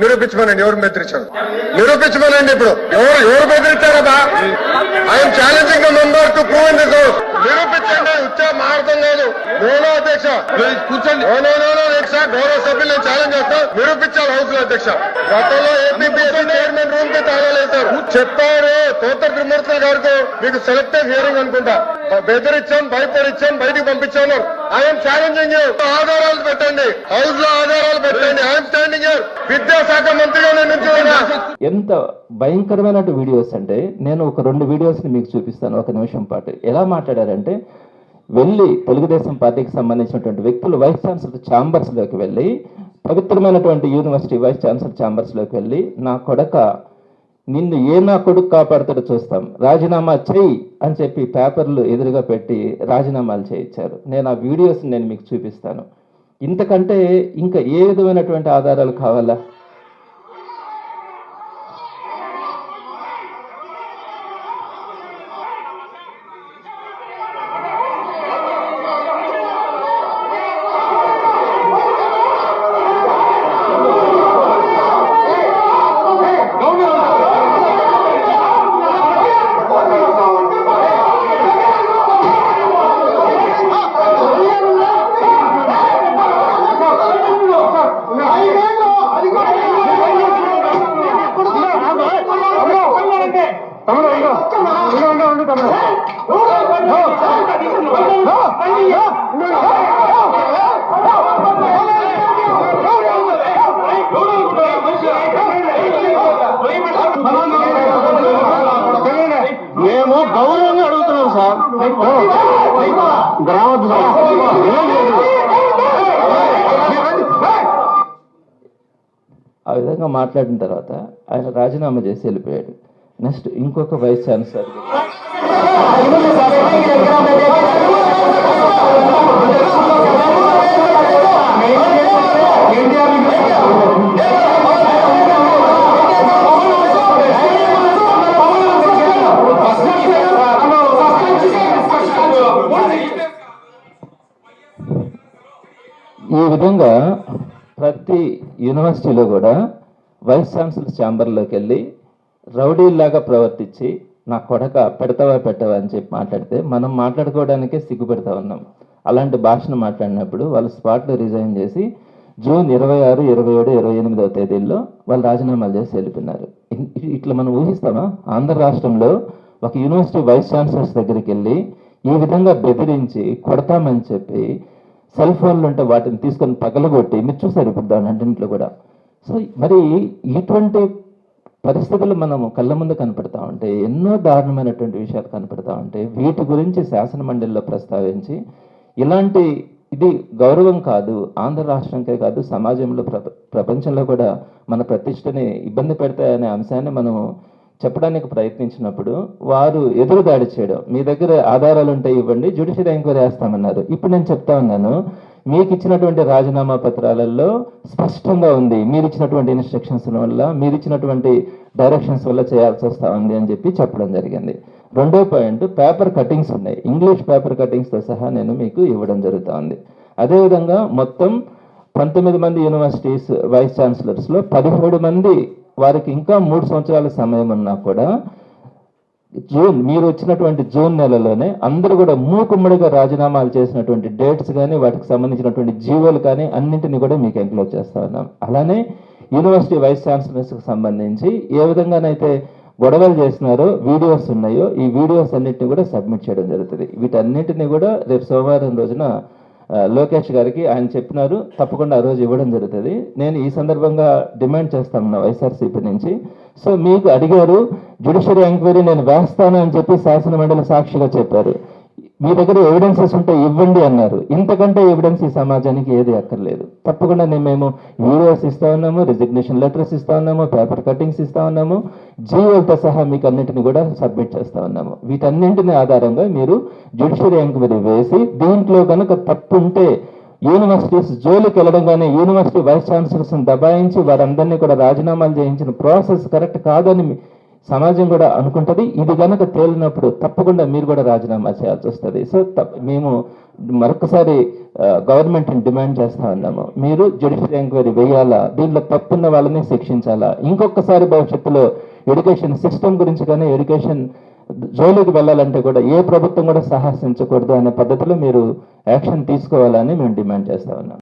నిరూపించమనండి ఎవరు బెదిరించారు? నిరూపించమనండి ఇప్పుడు. ఎవరు ఎవరు బెదిరించారబ్బా I'm challenging the member to prove in this house నిరూపించండి ఉచ్చా మారడం లేదు. నోనో అధ్యక్ష. కూర్చోండి. అధ్యక్ష. గౌరవ సభ్యులు నేను ఛాలెంజ్ చేస్తా. నిరూపించాలి హౌస్లో అధ్యక్ష. గతంలో ఏపీపీఎస్సీ చైర్మన్ రూమ్కి తాళాలేశారు చెప్పారు తోట త్రిమూర్తులు గారికి మీకు సెలెక్టివ్ హియరింగ్ అనుకుంటా. బెదిరించాం భయపడిచ్చాం బయటికి పంపించాను ఐఎమ్ ఛాలెంజింగ్ ఆధారాలు పెట్టండి. హౌస్లో ఆధారాలు పెట్టండి. ఐఎమ్ స్టాండింగ్ విద్యాశాఖ మంత్రిగా ఎంత భయంకరమైన వీడియోస్ అంటే నేను ఒక రెండు వీడియోస్ని మీకు చూపిస్తాను. ఒక నిమిషం పాటు. ఎలా మాట్లాడారంటే వెళ్ళి తెలుగుదేశం పార్టీకి సంబంధించినటువంటి వ్యక్తులు వైస్ ఛాన్సలర్ ఛాంబర్స్లోకి వెళ్ళి పవిత్రమైనటువంటి యూనివర్సిటీ వైస్ ఛాన్సలర్ ఛాంబర్స్లోకి వెళ్ళి నా కొడక నిన్ను ఏ నా కొడుకు కాపాడుతాడో చూస్తాం. రాజీనామా చేయి అని చెప్పి పేపర్లు ఎదురుగా పెట్టి రాజీనామాలు చేయించారు. నేను ఆ వీడియోస్ నేను మీకు చూపిస్తాను. ఇంతకంటే ఇంకా ఏ విధమైనటువంటి ఆధారాలు కావాలా? మేము గౌరవంగా అడుగుతున్నాం సార్. గ్రామ ఆ విధంగా మాట్లాడిన తర్వాత ఆయన రాజీనామా చేసి వెళ్ళిపోయాడు. నెక్స్ట్ ఇంకొక వైస్ ఛాన్సలర్. ఈ విధంగా ప్రతి యూనివర్సిటీలో కూడా వైస్ ఛాన్సలర్ ఛాంబర్లోకి వెళ్ళి రౌడీలాగా ప్రవర్తించి నా కొడక పెడతావా పెట్టవా అని చెప్పి మాట్లాడితే మనం మాట్లాడుకోవడానికే సిగ్గుపెడతా ఉన్నాం. అలాంటి భాషను మాట్లాడినప్పుడు వాళ్ళు స్పాట్లో రిజైన్ చేసి జూన్ ఇరవై ఆరు ఇరవై ఏడు ఇరవై ఎనిమిదవ తేదీల్లో వాళ్ళు రాజీనామాలు చేసి వెళ్ళిపోయినారు. ఇట్లా మనం ఊహిస్తామా? ఆంధ్ర రాష్ట్రంలో ఒక యూనివర్సిటీ వైస్ ఛాన్సలర్స్ దగ్గరికి వెళ్ళి ఈ విధంగా బెదిరించి కొడతామని చెప్పి సెల్ ఫోన్లు ఉంటే వాటిని తీసుకొని పగలగొట్టి మీరు చూసారు ఇప్పుడు దాని అన్నింటిలో కూడా. సో మరి ఇటువంటి పరిస్థితులు మనము కళ్ళ ముందు కనపడతా ఉంటే ఎన్నో దారుణమైనటువంటి విషయాలు కనపడతా ఉంటే వీటి గురించి శాసన మండలిలో ప్రస్తావించి ఇలాంటి ఇది గౌరవం కాదు ఆంధ్ర రాష్ట్రంకే కాదు సమాజంలో ప్రపంచంలో కూడా మన ప్రతిష్టని ఇబ్బంది పెడతాయనే అంశాన్ని మనము చెప్పడానికి ప్రయత్నించినప్పుడు వారు ఎదురు దాడి చేయడం మీ దగ్గర ఆధారాలు ఉంటాయి ఇవ్వండి జ్యుడిషియల్ ఎంక్వైరీ వేస్తామన్నారు ఇప్పుడు నేను చెప్తా ఉన్నాను మీకు ఇచ్చినటువంటి రాజీనామా పత్రాలలో స్పష్టంగా ఉంది. మీరు ఇచ్చినటువంటి ఇన్స్ట్రక్షన్స్ వల్ల మీరు ఇచ్చినటువంటి డైరెక్షన్స్ వల్ల చేయాల్సి వస్తా ఉంది అని చెప్పి చెప్పడం జరిగింది. రెండో పాయింట్ పేపర్ కటింగ్స్ ఉన్నాయి. ఇంగ్లీష్ పేపర్ కటింగ్స్తో సహా నేను మీకు ఇవ్వడం జరుగుతుంది. అదేవిధంగా మొత్తం పంతొమ్మిది మంది యూనివర్సిటీస్ వైస్ ఛాన్సలర్స్లో పదిహేడు మంది వారికి ఇంకా మూడు సంవత్సరాల సమయం ఉన్నా కూడా జూన్ మీరు వచ్చినటువంటి జూన్ నెలలోనే అందరూ కూడా మూకుమ్మడిగా రాజీనామాలు చేసినటువంటి డేట్స్ కానీ వాటికి సంబంధించినటువంటి జీవోలు కానీ అన్నింటినీ కూడా మీకు ఎంక్లోజ్ చేస్తా ఉన్నాం. అలానే యూనివర్సిటీ వైస్ ఛాన్సలర్స్కి సంబంధించి ఏ విధంగానైతే గొడవలు చేసినారో వీడియోస్ ఉన్నాయో ఈ వీడియోస్ అన్నింటినీ కూడా సబ్మిట్ చేయడం జరుగుతుంది. వీటన్నిటిని కూడా రేపు సోమవారం రోజున లోకేష్ గారికి ఆయన చెప్పినారు తప్పకుండా ఆ రోజు ఇవ్వడం జరుగుతుంది. నేను ఈ సందర్భంగా డిమాండ్ చేస్తాను వైఎస్ఆర్సీపీ నుంచి. సో మీకు అడిగారు జ్యుడిషియరీ ఎంక్వైరీ నేను వేస్తాను అని చెప్పి శాసన మండలి సాక్షిగా చెప్పారు. మీ దగ్గర ఎవిడెన్సెస్ ఉంటే ఇవ్వండి అన్నారు. ఇంతకంటే ఎవిడెన్స్ ఈ సమాజానికి ఏది అక్కర్లేదు. తప్పకుండా నేను మేము వీడియోస్ ఇస్తా ఉన్నాము రిజిగ్నేషన్ లెటర్స్ ఇస్తా ఉన్నాము పేపర్ కటింగ్స్ ఇస్తా ఉన్నాము జీవోలతో సహా మీకు అన్నింటిని కూడా సబ్మిట్ చేస్తా ఉన్నాము. వీటన్నింటిని ఆధారంగా మీరు జ్యుడిషియరీ ఎంక్వైరీ వేసి దీంట్లో కనుక తప్పు ఉంటే యూనివర్సిటీస్ జోలికి వెళ్ళడంగానే యూనివర్సిటీ వైస్ ఛాన్సలర్స్ని దబాయించి వారందరినీ కూడా రాజీనామాలు చేయించిన ప్రాసెస్ కరెక్ట్ కాదని సమాజం కూడా అనుకుంటుంది. ఇది కనుక తేలినప్పుడు తప్పకుండా మీరు కూడా రాజీనామా చేయాల్సి వస్తుంది. సో తప్ప- మేము మరొకసారి గవర్నమెంట్ని డిమాండ్ చేస్తా ఉన్నాము. మీరు జ్యుడిషియల్ ఎంక్వైరీ వేయాలా? దీంట్లో తప్పున్న వాళ్ళని శిక్షించాలా? ఇంకొకసారి భవిష్యత్తులో ఎడ్యుకేషన్ సిస్టమ్ గురించి కానీ ఎడ్యుకేషన్ జోలికి వెళ్ళాలంటే కూడా ఏ ప్రభుత్వం కూడా సాహసించకూడదు అనే పద్ధతిలో మీరు యాక్షన్ తీసుకోవాలని మేము డిమాండ్ చేస్తా ఉన్నాం.